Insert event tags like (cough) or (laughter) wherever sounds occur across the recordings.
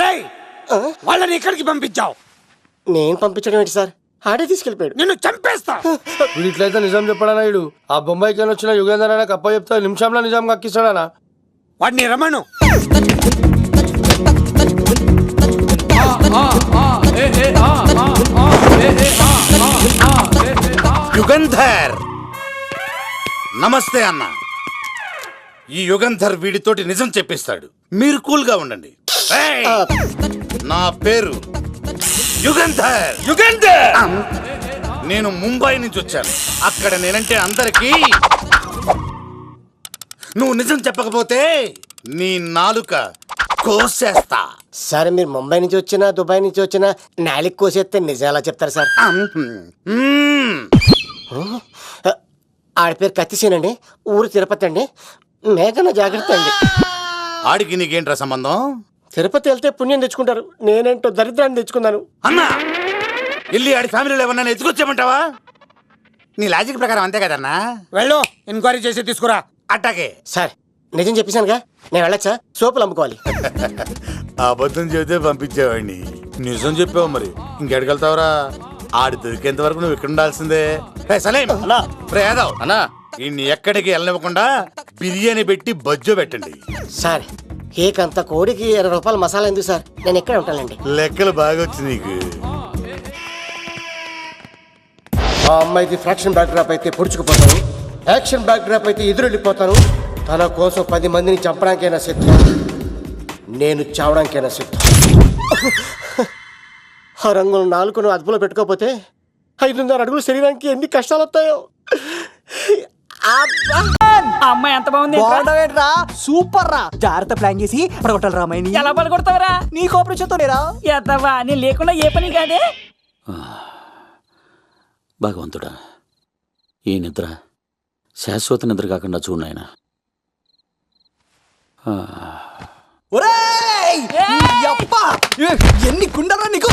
రేయ్ వాళ్ళని ఎక్కడికి పంపించావు. నేను పంపించడం ఏంటి సార్? ఆడే తీసుకెళ్ళిపోయాడు. నిన్ను చంపేస్తా. వీడు ఇట్లయితే నిజం చెప్పడానా వీడు? ఆ బొంబాయికి వచ్చిన యుగేందర్ అన్న కప్ప చెప్తే నిమిషంలో నిజం కక్కిస్తాడానా? వాడిని రమణు యుగంధర్. నమస్తే అన్న. ఈ యుగంధర్ వీడితోటి నిజం చెప్పిస్తాడు. మీరు కూల్గా ఉండండి. ఏయ్! నా పేరు యుగంధర్. యుగంధర్! నేను ముంబై నుంచి వచ్చాను. అక్కడ నేనంటే అందరికీ నువ్వు నిజం చెప్పకపోతే నీ నాలుక కోసేస్తా. సార్ మీరు ముంబై నుంచి వచ్చినా దుబాయ్ నుంచి వచ్చినా నాలిక్ కోసేస్తే నిజం ఎలా చెప్తారు సార్? మ్మ్. ఆడ పేరు కత్తిసేనండి ఊరు తిరుపతి అండి. మేఘన జాగ్రత్త అండి. ఆడికి నీకేంట్రా సంబంధం? తిరుపతి వెళ్తే పుణ్యం తెచ్చుకుంటారు. నేనేంటో దరిద్రాన్ని తెచ్చుకున్నాను అన్నా! ఇల్లి ఆడి ఫ్యామిలీలో ఎవరన్నా ఎత్తుకొచ్చామంటావా నీ లాజిక్ ప్రకారం అంతే కదన్నా? వెళ్ళు ఎంక్వైరీ చేసి తీసుకురా. అట్టాకే సార్ నిజం చెప్పేశానుగా? నేను వెళ్ళచ్చా? సోపులు అమ్ముకోవాలి. (laughs) అబద్ధం చెబితే పంపించేవాడిని. నిజం చెప్పావు మరి. ఇంకెడగలుగుతావురా ఆడి దొరికేంత వరకు నువ్వు ఇక్కడ ఉండాల్సిందే. సలేం! రే యాదవ్ అన్నా! ఇన్ని ఎక్కడికి వెళ్ళనివ్వకుండా బిర్యానీ పెట్టి బజ్జో పెట్టండి. సార్ కేక్ అంత కోడికి ఇరవై రూపాయల మసాలా ఎందుకు సార్? నేను ఎక్కడ ఉంటానండి. లెక్కలు బాగా వచ్చి నీకు. ఆ అమ్మాయిది ఫ్రాక్షన్ బ్యాక్ డ్రాప్ అయితే పొడుచుకుపోతాను. యాక్షన్ బ్యాక్ డ్రాప్ అయితే ఎదురెళ్ళిపోతాను. తన కోసం పది మందిని చంపడానికైనా సిద్ధం. నేను చావడానికైనా సిద్ధం. ఆ రంగులు నాలుగును అదుపులో పెట్టుకోకపోతే ఐదున్నర అడుగులు శరీరానికి ఎన్ని కష్టాలు వస్తాయో అమ్మాయి ఎంత బాగుంది? బాగుండవేంట్రా? సూపర్ రా జాగ్రత్త ప్లాన్ చేసి పడగొట్టాలి రామాయణి ఎలా పడగొడతావరా? నీ కోఆపరేషన్ తోనేరా ఎత్తవా నేను లేకుండా ఏ పని కాదే? భగవంతుడా ఈ నిద్ర శాశ్వత నిద్ర కాకుండా చూడు నాయనా. ఎన్ని గుండెలరా నీకు?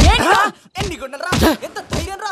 ఎన్ని గుండెలరా ఎంత ధైర్యం రా?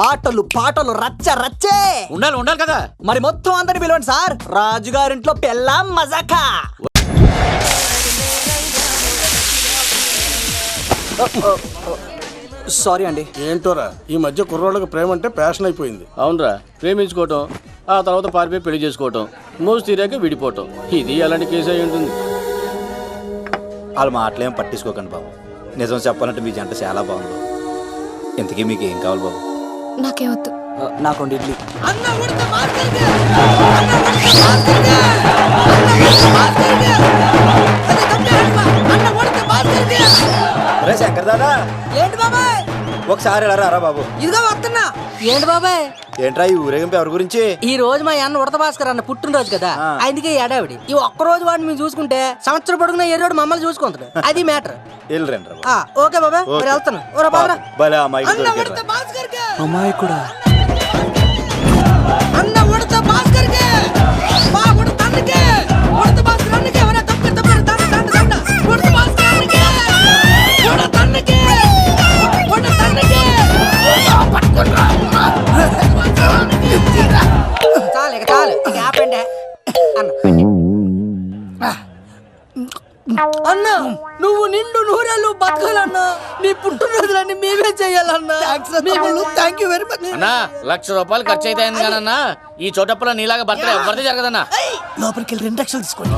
ఆటలు పాటలు రచ్చ రచ్చే. ఉండాలి ఉండాలి కదా. మరి మొత్తం అందరిని పిలవండి సార్. రాజుగారింట్లో పెళ్ళాం మజాకా. సారీ అండి. ఏంటోరా ఈ మధ్య కుర్రోళ్ళకి ప్రేమ అంటే ప్యాషన్ అయిపోయింది. అవునరా ప్రేమించుకోవటం ఆ తర్వాత పారిపోయి పెళ్ళి చేసుకోవటం మోజు తీరాక విడిపోవటం ఇది అలాంటి కేసు అయి ఉంటుంది? వాళ్ళ మాటలేం పట్టించుకోకండి బాబు. నిజం చెప్పాలంటే మీ జంట చాలా బాగుంది. ఇంతకీ మీకు ఏం కావాలి బాబు? నాకేమొద్దు నాకు ఇడ్లీ. రే శంకర్ దాదా. ఏంటి బాబాయ్? ఒకసారి రారా బాబు. ఇదిగో వస్తున్నా. ఏంటి బాబాయ్? ఏంట్రా ఈ ఊరేగింపు ఎవరి గురించి? ఈ రోజు మా అన్న ఉడత భాస్కర్ అన్న పుట్టినరోజు కదా. అందుకే ఏడావిడి ఈ ఒక్క రోజు వాడిని మేము చూసుకుంటే సంవత్సరం పొడుగున ఏరోడు మమ్మల్ని చూసుకుంటాడు అది మ్యాటర్. వెళ్ళరండి ఓకే బాబాయ్. వెళ్తాను. ఓరా బాబరా. భలే అమ్మాయికి దొరికారురా. అమ్మాయి కూడా. అన్న Udatha Bhaskar thank you very much అన్నా లక్ష రూపాయలు ఖర్చు అయితే కానన్నా ఈ చోటప్పులో నీలాగా బర్త్డే ఎవరిది జరగదన్నా? లోపలికి వెళ్ళి రెండు లక్షలు తీసుకోండి.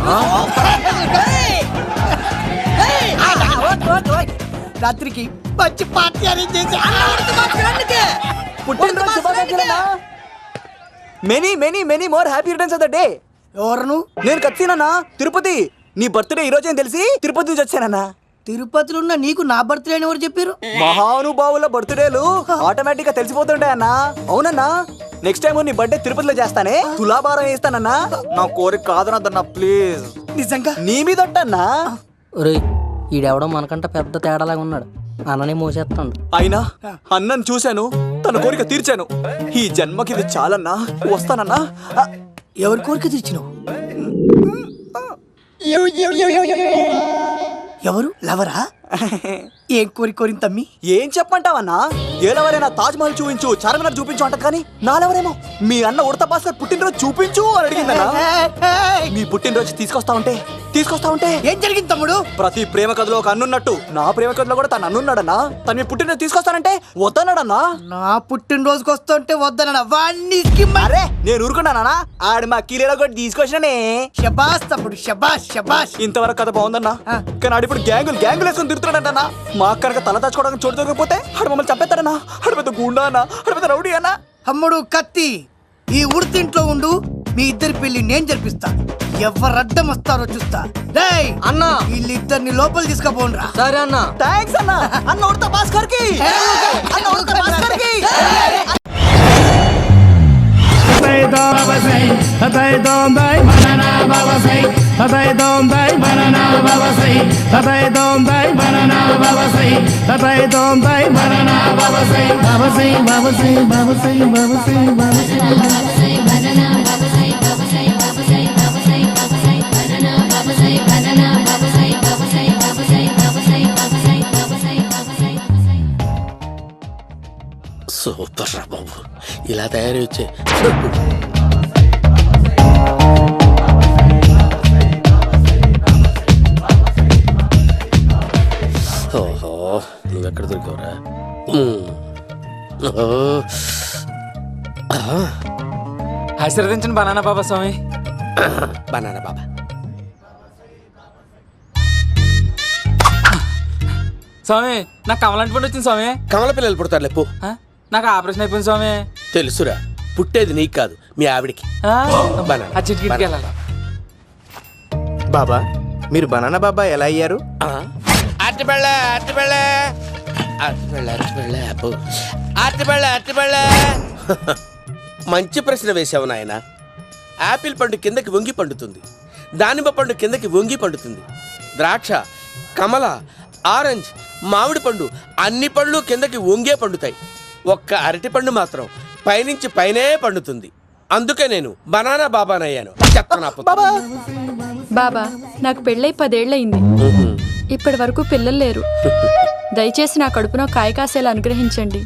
రాత్రికి మంచి పార్టీ అరేంజ్ చేసి పుట్టినరోజు శుభాకాంక్షలన్నా many many many more happy returns of the day ఎవరును నేను కత్తినన్నా. తిరుపతి నీ బర్త్డే ఈ రోజే తెలిసి? తిరుపతి నుంచి వచ్చానన్నా. తిరుపతిలో ఉన్న నీకు నా బర్త్డే అని ఎవరు చెప్పారు? మహానుభావుల బర్త్డేలు ఆటోమేటిక్గా తెలిసిపోతుంటాయన్నా. అవునన్నా? నెక్స్ట్ టైం నీ బర్త్డే తిరుపతిలో చేస్తానే. తులాభారం వేస్తానన్నా నా కోరిక కాదనద్దన్నా ప్లీజ్ నిజంగా? నీ మీద ఒట్టన్నా ఒరేయ్ ఈడెవడో మనకంట పెద్ద తేడాలాగా ఉన్నాడు. అన్నని మోసేస్తాడు అయినా? అన్నను చూశాను. తన కోరిక తీర్చాను. ఈ జన్మకి ఇది చాలన్నా? వస్తానన్నా? ఎవరి కోరిక తీర్చినావు? ఎవరు? లవరా? ఏం కోరి కోరింది తమ్మి? ఏం చెప్పంటావన్నా ఏలవరైనా తాజ్ మహల్ చూపించు చార్మినార్ చూపించు అంట కానీ నాలెవరేమో మీ అన్న ఉడత భాస్కర్ పుట్టినరోజు చూపించు అని అడిగిందన్నా. మీ పుట్టినరోజు తీసుకొస్తా ఉంటే తీసుకొస్తా ఉంటే? ఏం జరిగింది తమ్ముడు? ప్రతి ప్రేమ కథలో ఒక అన్నున్నట్టు. నా ప్రేమ కథలో కూడా తను అన్నున్నాడన్నా? తను మీ పుట్టినరోజు తీసుకొస్తానంటే వద్దన్నాడన్నా? నా పుట్టినరోజుకి వస్తుంటే వద్దన వాణ్ణి అరే నేను ఊరుకున్నానా ఆడు మా కీలేలో కూడా తీసుకొచ్చిననే. షబాష్ తమ్ముడు షబాష్ షబాష్ ఇంతవరకు కథ బాగుందన్నా. కానీ ఆడు ఇప్పుడు గ్యాంగులు గ్యాంగులు వేసుకొని తిరుగుతున్నాడన్నా మా కనుక తల దాచుకోవడానికి చోటు దొరకపోతే ఆడు మమ్మల్ని చంపేస్తాడన్నా. ఆడు పెద్ద గుండా అన్న. ఆడు పెద్ద రౌడీ అన్నా. తమ్ముడు కత్తి ఈ ఉడితింట్లో ఉండు. మీ ఇద్దరి పెళ్ళి నేను జరిపిస్తా ఎవరు అడ్డం వస్తారో చూస్తా. రేయ్ అన్నా. వీళ్ళిద్దరిని లోపల తీసుకుపోండ్రా. సరే అన్న. థ్యాంక్స్ అన్న. అన్న ఉడత భాస్కర్కి అన్న ఉడత భాస్కర్కి సూపర్ రా బాబు ఇలా తయారై వచ్చే ఓహో. నువ్వెక్కడ దొరికావురా. ఆశీర్వదించండి బనానా బాబా స్వామి. బనానా బాబా. స్వామి నాకు కమలంటి పండు వచ్చింది స్వామి. కమల పిల్లలు పుడతారు లేపు ఆ? నాకు ఆపరేషన్ అయిపోయింది స్వామి. తెలుసురా పుట్టేది నీకు కాదు మీ ఆవిడికి. ఆ? బనానా. ఆ చిటికిటికి వెళ్ళాలి? బాబా మీరు బనానా బాబా ఎలా అయ్యారు? అబ్బో. మంచి ప్రశ్న వేసావు నాయన. యాపిల్ పండు కిందకి వంగి పండుతుంది. దానిమ్మ పండు కిందకి వంగి పండుతుంది. ద్రాక్ష కమల ఆరెంజ్ మామిడి పండు అన్ని పండ్లు కిందకి వంగే పండుతాయి. ఒక్క అరటి పండు మాత్రం పైనుంచి పైనే పండుతుంది. అందుకే నేను బనానా బాబానయ్యాను. చెప్తాను బాబా! నాకు పెళ్ళై పదేళ్ళయింది ఇప్పటి వరకు పిల్లలు లేరు. దయచేసి నా కడుపున కాయ కాసేలా అనుగ్రహించండి.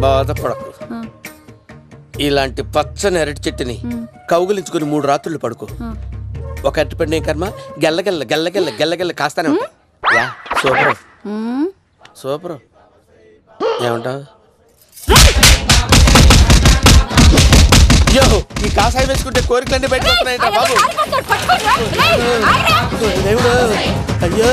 బాధపడకు. ఇలాంటి పచ్చని అరటి చెట్టుని కౌగులించుకుని మూడు రాత్రులు పడుకో. ఒక అరటి పండు ఏం కర్మ? గెల్లగెల్ల గెల్లగెల్ల గెల్లగెల్ల కాస్తానే ఉంటాయి యా సూపర్. సూపర్. ఏమంటావు? యో ఈ కాసాయి వేసుకుంటే కోరికలన్నీ వస్తున్నాయంట బాబు. దేవుడు అయ్యో.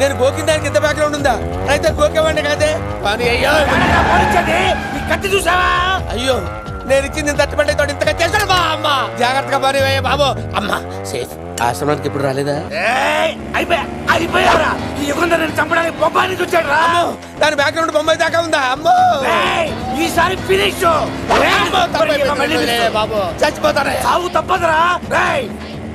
నేను గోకిన దానికి ఇంత బ్యాక్గ్రౌండ్ ఉందా? అయితే గోకేవాడిని కాదే. కానీ అయ్యో. కత్తి చూసావా? అయ్యో నేను ఇచ్చింది తట్టుబడి తోడు ఇంతగా చేశాడు బా అమ్మ. జాగ్రత్తగా పని బాబు. అమ్మ సేఫ్. ఆశ్రమానికి ఇప్పుడు రాలేదా? అయిపోయారా ఈ నేను చంపడానికి వచ్చాడు రా దాని బ్యాక్గ్రౌండ్ బొమ్మాయి దాకా ఉందా? అమ్మో. ఏయ్, ఈసారి ఫినిష్. బాబు. చచ్చిపోతానే సాగు తప్పదురా.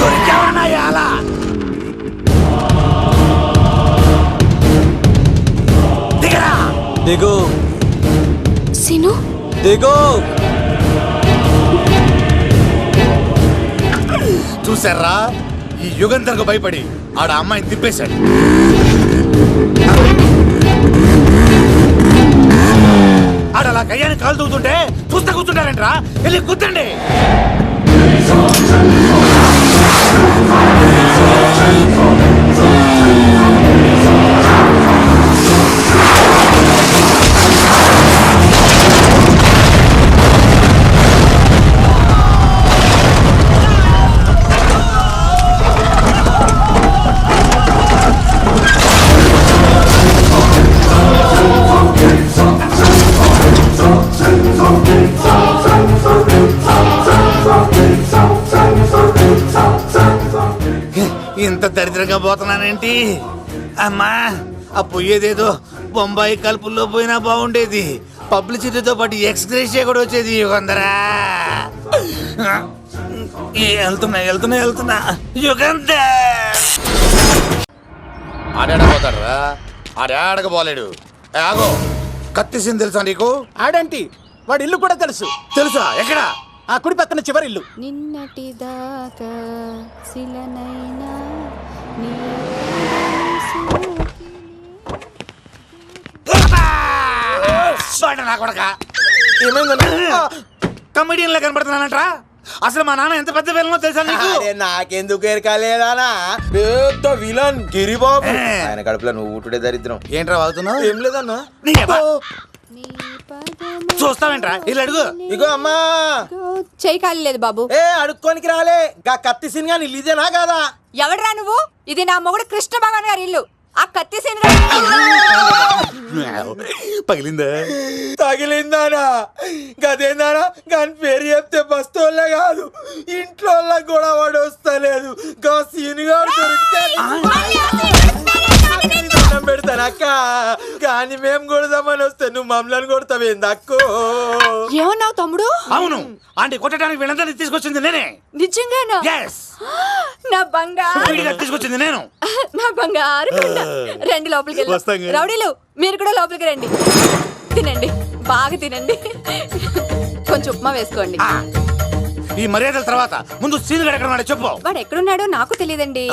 దొరికావన్నా అలా దిగరా. దిగు. సిను? దిగు. చూసారా ఈ యుగంధర్కు భయపడి ఆడ అమ్మాయిని తిప్పేశాడు. ఆడ అలా కయ్యాన్ని కాలు తూగుతుంటే చూస్తా కూర్చుంటారంట్రా. వెళ్ళి కుద్దండి పోతున్నానేంటి? అమ్మా ఆ పోయేదేదో బొంబాయి కలుపుల్లో పోయినా బాగుండేది. పబ్లిసిటీతో పాటు ఎక్స్గ్రేషియా కూడా వచ్చేది యుగంధరా ఏ, వెళ్తున్నా వెళ్తున్నా వెళ్తున్నా. యుగంధర్ ఆడాడపోతాడురా ఆడాడకపోలేడు ఆగో. కత్తిసింది తెలుసా నీకు? ఆడంటి? వాడి ఇల్లు కూడా తెలుసు. తెలుసా? ఎక్కడ? ఆ కుడి పక్కన చివరి ఇల్లు. నిన్నటి దాకా శిలనైనా నా కొడక కమెడియన్ లా కనబడుతున్నానంట్రా? అసలు మా నాన్న ఎంత పెద్ద విలనో తెలుసా నీకు? అరే నాకెందుకు ఎరకాలేదానా? పెద్ద విలన్ గిరిబాబు. ఆయన కడుపులో నువ్వు ఊటుడే దరిద్రం. ఏంట్రా వాగుతున్నావు? ఏం లేదన్నా. చూస్తావేంట్రా? ఇల్లు అడుగు. ఇగో అమ్మా. చేయి ఖాళీ లేదు బాబు. ఏ అడుక్కోనికి రాలే. గా కత్తి సినిమా ఇదేనా కాదా? ఎవడరా నువ్వు? ఇది నా మొగుడు కృష్ణ భగవాన్ గారి ఇల్లు. ఆ కత్తి పగిలిందా? తగిలిందానా గదేందానా గాని పేరు చెప్తే బస్తోళ్ళే కాదు. ఇంట్లో కూడా వాడు వస్తలేదు గా సీనుగాడు దొరికితే దండం పెడతాను అక్క. కానీ మేము కొడదామని వస్తే నువ్వు మమ్మల్ని కొడతావేంది అక్కో? ఏమన్నావు తమ్ముడు? అవును. ఆంటీ కొట్టడానికి వీళ్ళందరినీ తీసుకొచ్చింది నేనే. నిజంగానా? ఎస్ నా బంగారు. తీసుకొచ్చింది నేను. నా బంగారు. రండి లోపలికి కానీ. రౌడీలు మీరు కూడా లోపలికి రండి. తినండి. బాగా తినండి. కొంచెం ఉప్మా వేసుకోండి. ఈ మర్యాదల తర్వాత ముందు సీన్ ఎక్కడ ఉన్నాడో చెప్పు. వాడు ఎక్కడున్నాడో నాకు తెలియదండి.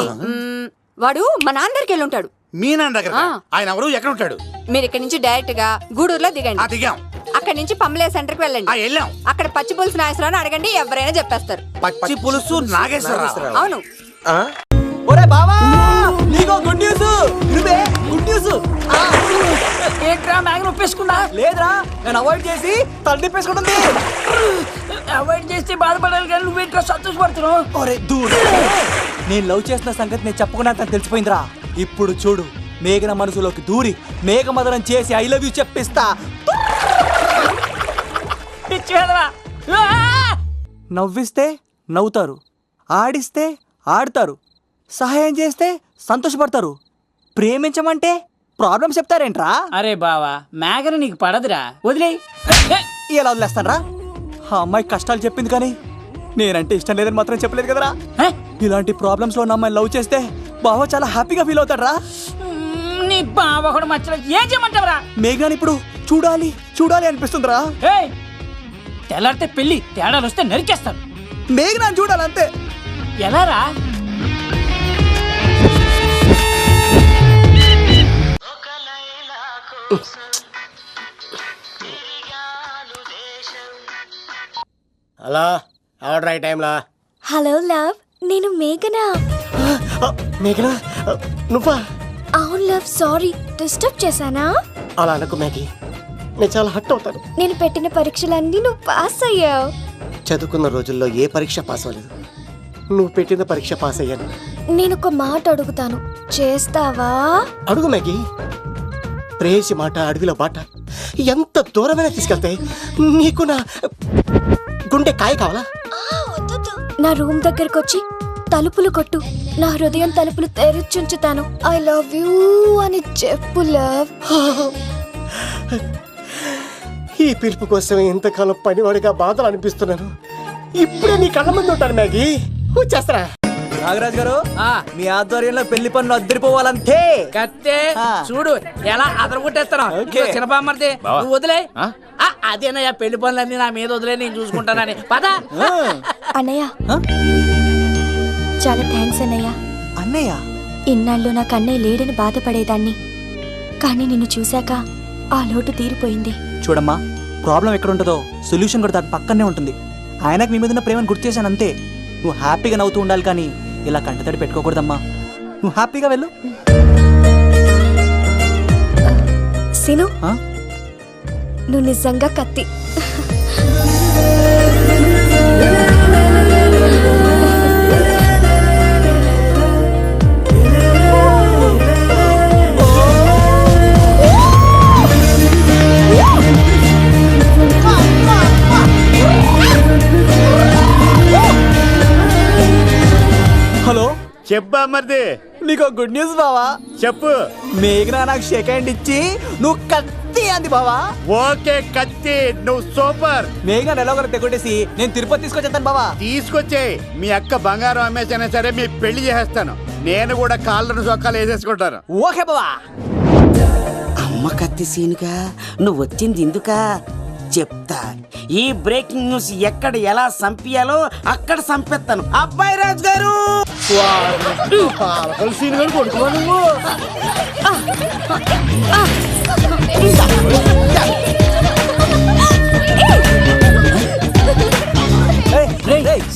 వాడు మా నాన్న దగ్గరికి వెళ్ళి ఉంటాడు. మీ నాన్న దగ్గర. ఆయన ఎవరు ఎక్కడ ఉంటాడు మీరు ఇక్కడ నుంచి డైరెక్ట్గా గూడూరులో ఆ దిగండి దిగాం. అక్కడ నుంచి పంబలే సెంటర్కి ఆ వెళ్ళండి వెళ్ళాం. అక్కడ పచ్చి పులుసు నాయసరావు అడగండి ఎవరైనా చెప్పేస్తారు. పచ్చి పులుసు నాగేశ్వరరావు. అవును. ఒరే బావా! నీకో గుడ్ న్యూస్. నువ్వే గుడ్ న్యూస్. ఏంట్రా మ్యాగ్ ఒప్పేసుకున్నా లేదురా నేను అవాయిడ్ చేసి తలదిప్పేసుకుంటుంది అవాయిడ్ చేస్తే బాధపడాలి కానీ నువ్వేంట్రా సంతోషపడుతున్నావు? ఒరే దూర్. నేను లవ్ చేసిన సంగతి నేను చెప్పకుండా తనకు తెలిసిపోయిందిరా. ఇప్పుడు చూడు మేఘన మనసులోకి దూరి మేఘమదనం చేసి ఐ లవ్ యూ చెప్పిస్తా! నవ్విస్తే నవ్వుతారు ఆడిస్తే ఆడతారు సహాయం చేస్తే సంతోషపడతారు ప్రేమించమంటే ప్రాబ్లం చెప్తారేంట్రా? అరే బావా మేఘన నీకు పడదురా వదిలేయ్. ఇలా వదిలేస్తానరా? ఆ అమ్మాయి కష్టాలు చెప్పింది కానీ నేనంటే ఇష్టం లేదని మాత్రం చెప్పలేదు కదరా? ఇలాంటి ప్రాబ్లమ్స్లో ఉన్న అమ్మాయిని లవ్ చేస్తే బావ చాలా హ్యాపీగా ఫీల్ అవుతాడరా. నీ బావ కూడా మచ్చలో ఏం చేయమంటావురా? మేఘనాని ఇప్పుడు చూడాలి చూడాలి అనిపిస్తుందిరా. ఏయ్ తెల్లారితే పెళ్ళి తేడాలు వస్తే నరికేస్తాను మేఘనాని చూడాలి అంతే ఎలారా? అలా ఆర్డర్ అయ్యే టైంలా? హలో లవ్ నేను మేఘనా? మేఘనా నువ్వా? అవును లవ్ సారీ డిస్టర్బ్ చేశానా? అలా అనకు మ్యాగీ నేను చాలా హట్ అవుతాను. నేను పెట్టిన పరీక్షలన్నీ నువ్వు పాస్ అయ్యావు. చదువుకున్న రోజుల్లో ఏ పరీక్ష పాస్ అవ్వలేదు. నువ్వు పెట్టిన పరీక్ష పాస్ అయ్యాను. నేను ఒక మాట అడుగుతాను. చేస్తావా? అడుగు మ్యాగీ ప్రేయసి మాట అడవిలో బాట. ఎంత దూరమైనా తీసుకెళ్తాయి నీకు నా గుండె కాయ కావాలా? నా రూమ్ దగ్గరకు వచ్చి తలుపులు కొట్టు. నా హృదయం తలుపులు తెరిచుంచుతాను. ఐ లవ్ యూ అని చెప్పు లవ్ ఈ పిలుపు కోసం ఇంతకాలం పనివాడిగా బాధలు అనిపిస్తున్నాను. ఇప్పుడే నీ కళ్ళ ముందు ఉంటాను మ్యాగీ. వచ్చేస్తారా నాగరాజ్ గారు మీ ఆధ్వర్యంలో పెళ్ళి పనులు అద్దరిపోవాలంతే కత్తే. చూడు ఎలా అదరగొట్టేస్తాను. ఓకే. చిన్నపామర్ది నువ్వు వదిలే. ఆ, అదేనయ్యా పెళ్ళి పనులన్నీ నా మీద వదిలే నేను చూసుకుంటానని. పద. అన్నయ్య చాలా థ్యాంక్స్ అన్నయ్య. అన్నయ్య? ఇన్నాళ్ళు నాకు అన్నయ్య లేడని బాధపడేదాన్ని. కానీ నిన్ను చూశాక ఆ లోటు తీరిపోయింది. చూడమ్మా ప్రాబ్లం ఎక్కడ ఉంటుందో సొల్యూషన్ కూడా దాని పక్కనే ఉంటుంది. ఆయనకు మీ మీద ఉన్న ప్రేమను గుర్తు చేశాను అంతే. నువ్వు హ్యాపీగా నవ్వుతూ ఉండాలి కానీ ఇలా కంటతడి పెట్టుకోకూడదమ్మా. నువ్వు హ్యాపీగా వెళ్ళు. సిను? నువ్వు నిజంగా కత్తి. చెప్పా మరిది. నీకు గుడ్ న్యూస్ బావా. చెప్పు. మేఘనా నాకు షేక్ హ్యాండ్ ఇచ్చి నువ్వు కత్తి అంది బావా. ఓకే కత్తి. నువ్వు సూపర్. మేఘనా ఒకరు తెగొట్టేసి నేను తిరుపతి తీసుకొచ్చేస్తాను బావా. తీసుకొచ్చే మీ అక్క బంగారం అమ్మేసైనా సరే మీ పెళ్ళి చేసేస్తాను. నేను కూడా కాళ్ళను సొక్కాలు వేసేసుకుంటాను. ఓకే బావా. అమ్మ కత్తి సీనుగా నువ్వు వచ్చింది ఎందుకా చెప్తా ఈ బ్రేకింగ్ న్యూస్ ఎక్కడ ఎలా సంపియాలో అక్కడ సంపెత్తాను. అబ్బాయి రాజు గారు!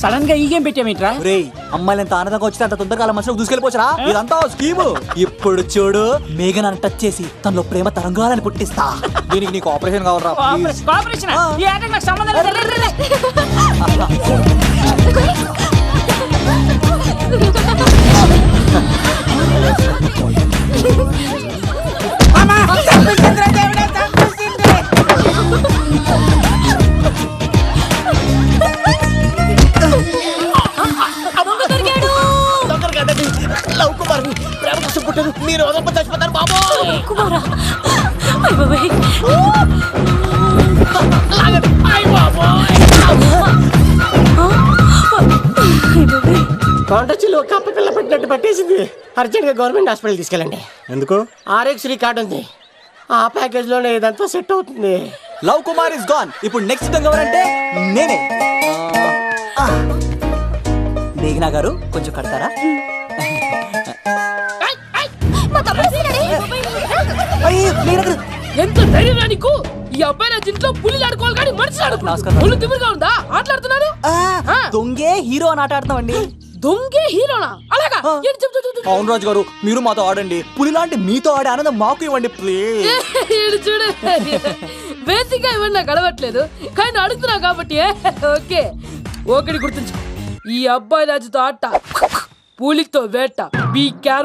సడన్గా ఈ గేమ్ పెట్టామేంట్రా రే అమ్మాయిలు ఎంత ఆనందంగా వచ్చితే అంత తొందరగా మనుషులకు దూసుకెళ్ళిపోవచ్చురా? ఇదంతా స్కీము. ఇప్పుడు చూడు మేఘన టచ్ చేసి తనలో ప్రేమ తరంగాలని పుట్టిస్తా దీనికి నీకు ఆపరేషన్ కావాలరా. లవ్ (laughs) కొండచిలో కప్ప పిల్ల పెట్టినట్టు పట్టేసింది. అర్జెంట్గా గవర్నమెంట్ హాస్పిటల్ తీసుకెళ్ళండి. ఎందుకు? ఆర్ఎక్స్ కార్డు ఉంది. ఆ ప్యాకేజ్లోనే ఇదంతా సెట్ అవుతుంది. Love Kumar is gone. ఇప్పుడు నెక్స్ట్ దొంగ ఎవరంటే నేనే. మేఘనా గారు కొంచెం కడతారా. ఎంత ధైర్యం నీకు? ఈ అబ్బాయి నా ఇంట్లో పులి ఆడుకోవాలి కానీ మనిషి ఆడుకో నమస్కారం. ఒళ్ళు తిమ్మిరిగా ఉందా? ఆటలాడుతున్నారు ఆ, దొంగే హీరో అని ఆట ఆడుతామండి. దొంగే హీరోనా? అలాగా. ఏంటి చెప్పు, చెప్పు, చెప్పు. అవును రాజు గారు మీరు మాతో ఆడండి. పులి లాంటి మీతో ఆడే ఆనందం మాకు ఇవ్వండి ప్లీజ్ ఈడు (laughs) చూడు. బేసిక్గా ఇవన్నీ నాకు అడవట్లేదు కానీ అడుగుతున్నావు కాబట్టి ఓకే. ఒకటి గుర్తుంచు ఈ అబ్బాయి రాజుతో ఆట. పూలితో వేట. Be care